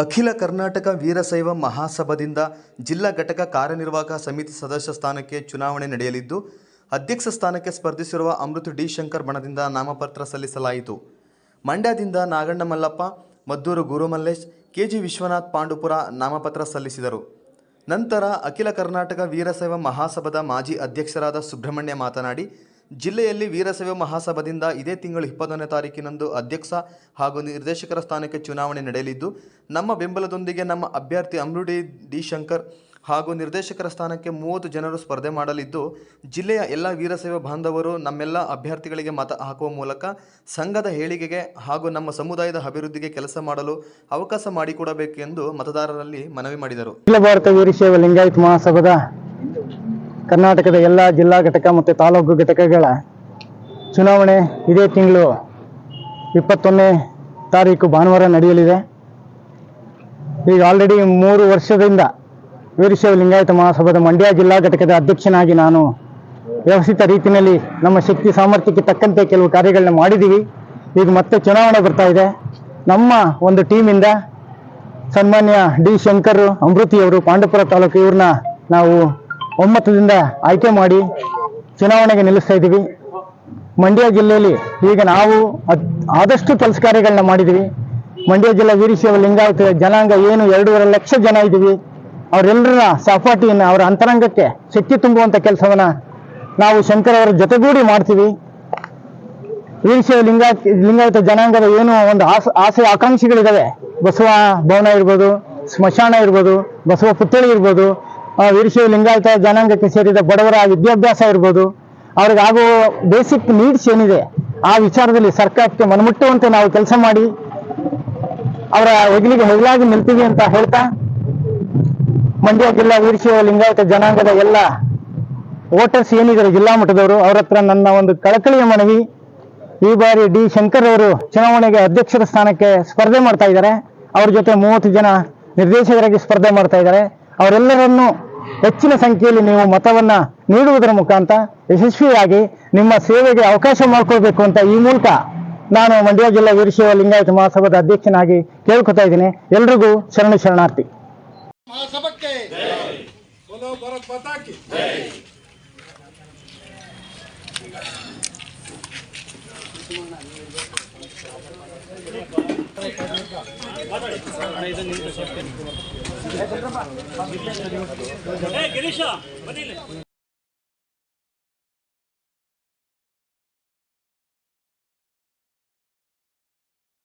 ಅಖಿಲ ಕರ್ನಾಟಕ ವೀರಶೈವ ಮಹಾಸಭಾದಿಂದ ಜಿಲ್ಲಾ ಘಟಕ ಕಾರ್ಯನಿರ್ವಾಹಕ ಸಮಿತಿ ಸದಸ್ಯ ಸ್ಥಾನಕ್ಕೆ ಚುನಾವಣೆ ನಡೆಯಲಿದ್ದು, ಅಧ್ಯಕ್ಷ ಸ್ಥಾನಕ್ಕೆ ಸ್ಪರ್ಧಿಸಿರುವ ಅಮೃತ ಡಿ ಶಂಕರ್ ಬಣದಿಂದ ನಾಮಪತ್ರ ಸಲ್ಲಿಸಲಾಯಿತು. ಮಂಡ್ಯದಿಂದ ನಾಗಣ್ಣ ಮಲ್ಲಪ್ಪ, ಮದ್ದೂರು ಗುರುಮಲ್ಲೇಶ್, ಕೆಜಿ ವಿಶ್ವನಾಥ್ ಪಾಂಡುಪುರ ನಾಮಪತ್ರ ಸಲ್ಲಿಸಿದರು. ನಂತರ ಅಖಿಲ ಕರ್ನಾಟಕ ವೀರಶೈವ ಮಹಾಸಭಾದ ಮಾಜಿ ಅಧ್ಯಕ್ಷರಾದ ಸುಬ್ರಹ್ಮಣ್ಯ ಮಾತನಾಡಿ ಜಿಲ್ಲೆಯಲ್ಲಿ ವೀರಸೇವೆ ಮಹಾಸಭಾದಿಂದ ಇದೇ ತಿಂಗಳು ಇಪ್ಪತ್ತೊಂದನೇ ತಾರೀಕಿನಂದು ಅಧ್ಯಕ್ಷ ಹಾಗೂ ನಿರ್ದೇಶಕರ ಸ್ಥಾನಕ್ಕೆ ಚುನಾವಣೆ ನಡೆಯಲಿದ್ದು, ನಮ್ಮ ಬೆಂಬಲದೊಂದಿಗೆ ನಮ್ಮ ಅಭ್ಯರ್ಥಿ ಅಮೃಡಿ ಡಿ ಶಂಕರ್ ಹಾಗೂ ನಿರ್ದೇಶಕರ ಸ್ಥಾನಕ್ಕೆ ಮೂವತ್ತು ಜನರು ಸ್ಪರ್ಧೆ ಮಾಡಲಿದ್ದು, ಜಿಲ್ಲೆಯ ಎಲ್ಲ ವೀರಸೇವೆ ಬಾಂಧವರು ನಮ್ಮೆಲ್ಲ ಅಭ್ಯರ್ಥಿಗಳಿಗೆ ಮತ ಹಾಕುವ ಮೂಲಕ ಸಂಘದ ಹೇಳಿಕೆಗೆ ಹಾಗೂ ನಮ್ಮ ಸಮುದಾಯದ ಅಭಿವೃದ್ಧಿಗೆ ಕೆಲಸ ಮಾಡಲು ಅವಕಾಶ ಮಾಡಿಕೊಡಬೇಕು ಎಂದು ಮತದಾರರಲ್ಲಿ ಮನವಿ ಮಾಡಿದರು. ಅಖಿಲ ಭಾರತ ವೀರಶೈವ ಲಿಂಗಾಯತ್ ಮಹಾಸಭಾದ ಕರ್ನಾಟಕದ ಎಲ್ಲ ಜಿಲ್ಲಾ ಘಟಕ ಮತ್ತು ತಾಲೂಕು ಘಟಕಗಳ ಚುನಾವಣೆ ಇದೇ ತಿಂಗಳು ಇಪ್ಪತ್ತೊಂದನೇ ತಾರೀಕು ಭಾನುವಾರ ನಡೆಯಲಿದೆ. ಈಗ ಆಲ್ರೆಡಿ ಮೂರು ವರ್ಷದಿಂದ ವೀರಶೈವ ಲಿಂಗಾಯತ ಮಹಾಸಭಾದ ಮಂಡ್ಯ ಜಿಲ್ಲಾ ಘಟಕದ ಅಧ್ಯಕ್ಷನಾಗಿ ನಾನು ವ್ಯವಸ್ಥಿತ ರೀತಿಯಲ್ಲಿ ನಮ್ಮ ಶಕ್ತಿ ಸಾಮರ್ಥ್ಯಕ್ಕೆ ತಕ್ಕಂತೆ ಕೆಲವು ಕಾರ್ಯಗಳನ್ನ ಮಾಡಿದ್ದೀವಿ. ಈಗ ಮತ್ತೆ ಚುನಾವಣೆ ಬರ್ತಾ ಇದೆ. ನಮ್ಮ ಒಂದು ಟೀಮಿಂದ ಸನ್ಮಾನ್ಯ ಡಿ ಶಂಕರ್ ಅಮೃತಿಯವರು ಪಾಂಡವಪುರ ತಾಲೂಕು ಇವ್ರನ್ನ ನಾವು ಒಮ್ಮತದಿಂದ ಆಯ್ಕೆ ಮಾಡಿ ಚುನಾವಣೆಗೆ ನಿಲ್ಲಿಸ್ತಾ ಇದ್ದೀವಿ. ಮಂಡ್ಯ ಜಿಲ್ಲೆಯಲ್ಲಿ ಈಗ ನಾವು ಆದಷ್ಟು ಕೆಲಸ ಕಾರ್ಯಗಳನ್ನ ಮಾಡಿದ್ದೀವಿ. ಮಂಡ್ಯ ಜಿಲ್ಲೆ ವೀರಶೈವ ಲಿಂಗಾಯತ ಜನಾಂಗ ಏನು ಎರಡೂವರೆ ಲಕ್ಷ ಜನ ಇದ್ದೀವಿ. ಅವರೆಲ್ಲರ ಸಹಪಾಠಿಯನ್ನು ಅವರ ಅಂತರಂಗಕ್ಕೆ ಶಕ್ತಿ ತುಂಬುವಂಥ ಕೆಲಸವನ್ನ ನಾವು ಶಂಕರ್ ಅವರ ಜೊತೆಗೂಡಿ ಮಾಡ್ತೀವಿ. ವೀರಶೈವ ಲಿಂಗಾಯತ ಲಿಂಗಾಯತ ಜನಾಂಗದ ಏನು ಒಂದು ಆಸೆ ಆಸೆ ಆಕಾಂಕ್ಷೆಗಳಿದ್ದಾವೆ ಬಸವ ಭವನ ಇರ್ಬೋದು, ಸ್ಮಶಾನ ಇರ್ಬೋದು, ಬಸವ ಪುತ್ಥಳಿ ಇರ್ಬೋದು ವೀರಶೈವ ಲಿಂಗಾಯತ ಜನಾಂಗಕ್ಕೆ ಸೇರಿದ ಬಡವರ ವಿದ್ಯಾಭ್ಯಾಸ ಇರ್ಬೋದು. ಅವ್ರಿಗೆ ಆಗೋ ಬೇಸಿಕ್ ನೀಡ್ಸ್ ಏನಿದೆ, ಆ ವಿಚಾರದಲ್ಲಿ ಸರ್ಕಾರಕ್ಕೆ ಮನಮುಟ್ಟುವಂತೆ ನಾವು ಕೆಲಸ ಮಾಡಿ, ಅವರ ಹೆಗಲಿಗೆ ಹೆಗಲಾಗಿ ನಿಲ್ತೀವಿ ಅಂತ ಹೇಳ್ತಾ, ಮಂಡ್ಯ ಜಿಲ್ಲಾ ವೀರಶೈವ ಲಿಂಗಾಯತ ಜನಾಂಗದ ಎಲ್ಲ ವೋಟರ್ಸ್ ಏನಿದ್ದಾರೆ ಜಿಲ್ಲಾ ಮಟ್ಟದವರು, ಅವ್ರ ಹತ್ರ ನನ್ನ ಒಂದು ಕಳಕಳಿಯ ಮನವಿ. ಈ ಬಾರಿ ಡಿ ಶಂಕರ್ ಅವರು ಚುನಾವಣೆಗೆ ಅಧ್ಯಕ್ಷರ ಸ್ಥಾನಕ್ಕೆ ಸ್ಪರ್ಧೆ ಮಾಡ್ತಾ ಇದ್ದಾರೆ. ಅವ್ರ ಜೊತೆ ಮೂವತ್ತು ಜನ ನಿರ್ದೇಶಕರಾಗಿ ಸ್ಪರ್ಧೆ ಮಾಡ್ತಾ ಇದ್ದಾರೆ. ಅವರೆಲ್ಲರನ್ನೂ ಹೆಚ್ಚಿನ ಸಂಖ್ಯೆಯಲ್ಲಿ ನೀವು ಮತವನ್ನ ನೀಡುವುದರ ಮುಖಾಂತರ ಯಶಸ್ವಿಯಾಗಿ ನಿಮ್ಮ ಸೇವೆಗೆ ಅವಕಾಶ ಮಾಡಿಕೊಳ್ಬೇಕು ಅಂತ ಈ ಮೂಲಕ ನಾನು ಮಂಡ್ಯ ಜಿಲ್ಲಾ ವೀರಶೈವ ಲಿಂಗಾಯತ ಮಹಾಸಭಾದ ಅಧ್ಯಕ್ಷನಾಗಿ ಕೇಳ್ಕೊತಾ ಇದ್ದೀನಿ. ಎಲ್ರಿಗೂ ಶರಣ ಶರಣಾರ್ಥಿ. ಮಹಾಸಭಕ್ಕೆ ಗಿರೀಶ